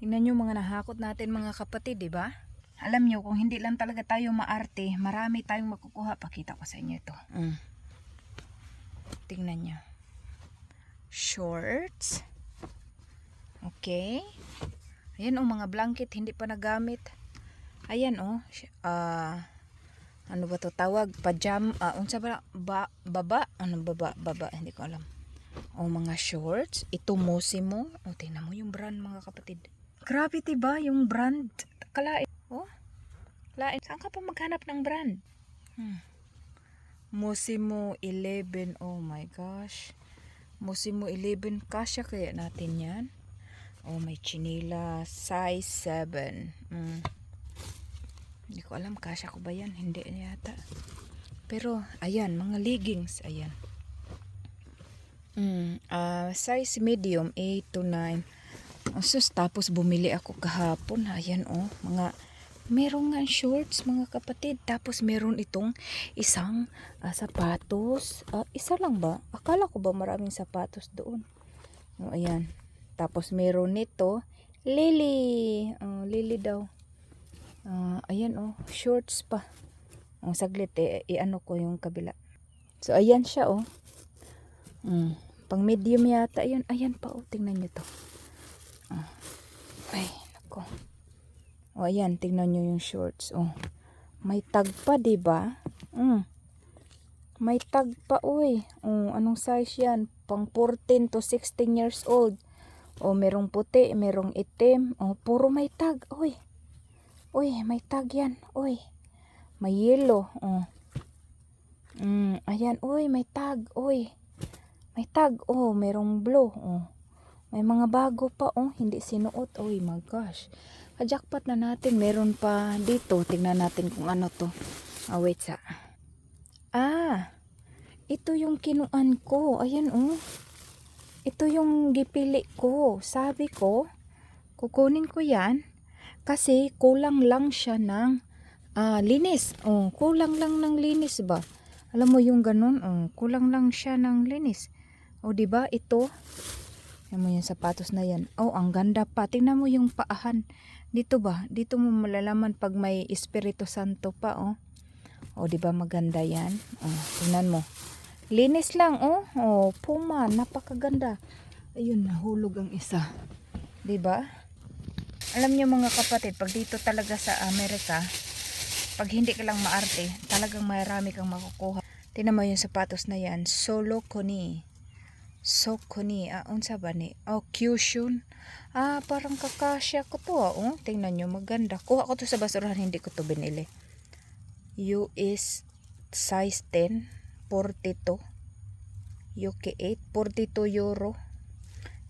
Tingnan nyo mga nahakot natin mga kapatid, di ba? Alam nyo, kung hindi lang talaga tayo maarte, marami tayong makukuha. Pakita ko sa inyo ito. Mm. Tingnan nyo. Shorts. Okay. Ayan o, mga blanket, hindi pa nagamit. Ayan o. sh- Ah, ano ba to tawag? Pajam, ah, unsa ba? ba? Baba? Ano baba? Baba, hindi ko alam. O mga shorts. Ito Mosimo. O tingnan mo yung brand mga kapatid. Grabe diba yung brand. Kalain. Oh. Kalain. Saan ka pa maghanap ng brand? Hmm. Mosimo 11. Oh my gosh. Mosimo 11. Kasya kaya natin yan? Oh, may chinila. Size 7. Mm. Hindi ko alam, kasya ko ba yan? Hindi yata. Pero, ayan, mga leggings. Ayan. Mm, ah, size medium, 8 to 9. Oh, sus, tapos bumili ako kahapon. Ayan, oh. Mga, meron nga shorts, mga kapatid. Tapos meron itong isang ah, sapatos. Ah, isa lang ba? Akala ko ba maraming sapatos doon? Oh, ayan. Tapos meron nito, Lily. Oh, Lily daw. Ah, ayan oh, shorts pa. Ang saglit eh, i-ano ko yung kabila. So, ayan siya oh. Mm. Pang medium yata yun. Ayan pa oh, tingnan nyo to. Ay, nako. O, ayan, tingnan nyo yung shorts. Oh. May tag pa, ba? Mm. May tag pa, uy. Oh, anong size yan? Pang 14 to 16 years old. O, merong puti, merong itim. O, puro may tag, uy. Uy, may tag yan. Uy. May yellow. Oh. Mm, ayan, uy, may tag. Uy. May tag. Oh, merong blue. Oh. May mga bago pa. Oh, hindi sinuot. Uy, my gosh. Kajakpat na natin. Meron pa dito. Tingnan natin kung ano to. Ah, wait sa. Ah. Ito yung kinuan ko. Ayan, oh. Ito yung gipili ko. Sabi ko, kukunin ko yan kasi kulang lang siya ng ah, linis. Oh, kulang lang ng linis ba? Alam mo yung ganun? Oh, kulang lang siya ng linis. O, di ba Ito. Alam mo yung sapatos na yan. Oh, ang ganda pa. Tingnan mo yung paahan. Dito ba? Dito mo malalaman pag may Espiritu Santo pa, oh. O, di ba maganda yan? Oh, tingnan mo. Linis lang, oh. Oh, puma. Napakaganda. Ayun, nahulog ang isa. Di ba? Alam niyo mga kapatid, pag dito talaga sa Amerika, pag hindi ka lang maarte, talagang marami kang makukuha. Tingnan mo yung sapatos na yan. Solo Koni. So Koni. Ah, unsa ba ni? Oh, Kyushun. Ah, parang kakasya ko to. ah, Oh, tingnan nyo, maganda. Kuha ko to sa basurahan, hindi ko to binili. US size 10, 42. UK 8, 42 euro.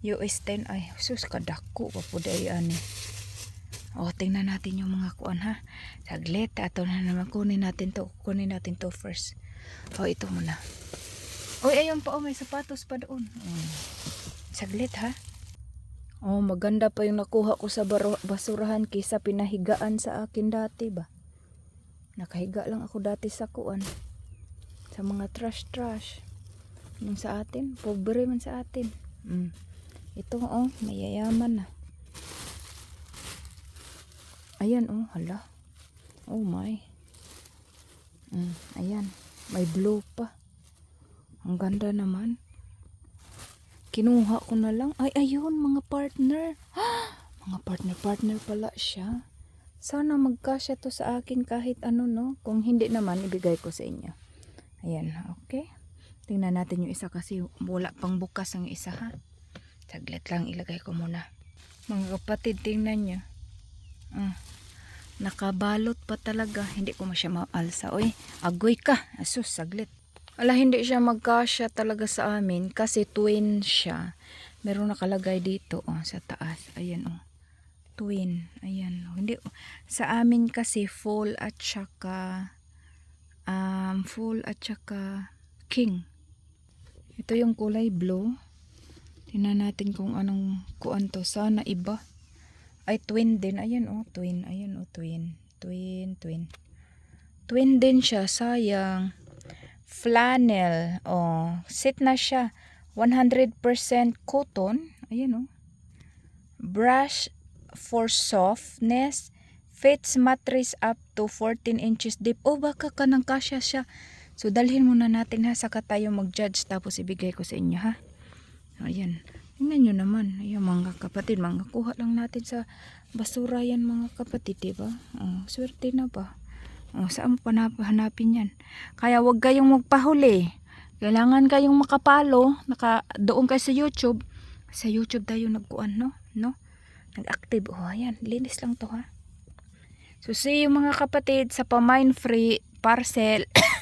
US 10, ay, sus, kadako pa po ani. O, tingnan natin yung mga kuan ha. Saglit, ato na naman kunin natin to. Kunin natin to first. O, ito muna. Uy, ayun pa, oh, may sapatos pa doon. Mm. Saglit ha. Oh, maganda pa yung nakuha ko sa basurahan kaysa pinahigaan sa akin dati ba. Nakahiga lang ako dati sa kuan. Sa mga trash-trash. Yung sa atin, pobre man sa atin. Mm. Ito, oh, mayayaman na. Ayan, oh, hala. Oh my. Mm, ayan, may blue pa. Ang ganda naman. Kinuha ko na lang. Ay, ayun, mga partner. mga partner-partner pala siya. Sana magkasya to sa akin kahit ano, no? Kung hindi naman, ibigay ko sa inyo. Ayan, okay. Tingnan natin yung isa kasi wala pang bukas ang isa, ha? Saglit lang, ilagay ko muna. Mga kapatid, tingnan nyo. Ah, nakabalot pa talaga. Hindi ko masya maalsa. Uy, agoy ka. Asus, saglit. Ala, hindi siya magkasya talaga sa amin kasi twin siya. Meron nakalagay dito, oh, sa taas. Ayan, oh. Twin. Ayan. oh. Hindi, sa amin kasi full at saka um, full at saka king. Ito yung kulay blue. Tingnan natin kung anong kuan to. Sana iba. Ay, twin din. Ayan, oh, twin. Ayan, oh, twin. Twin, twin. Twin din siya. Sayang. Flannel. Oh, sit na siya. 100% cotton. Ayan, oh. Brush for softness. Fits mattress up to 14 inches deep. Oh, baka ka kasya siya. So, dalhin muna natin ha. Saka tayo mag-judge. Tapos ibigay ko sa inyo ha. Ayan. Tingnan nyo naman. Ayan mga kapatid. Mga kuha lang natin sa basura yan mga kapatid. Diba? Oh, swerte na ba? Oh, saan mo hanapin yan? Kaya wag kayong magpahuli. Kailangan kayong makapalo. Naka, doon kayo sa YouTube. Sa YouTube tayo nagkuan, no? No? Nag-active. Oh, ayan. Linis lang to, ha? So, see you mga kapatid sa pamine free parcel.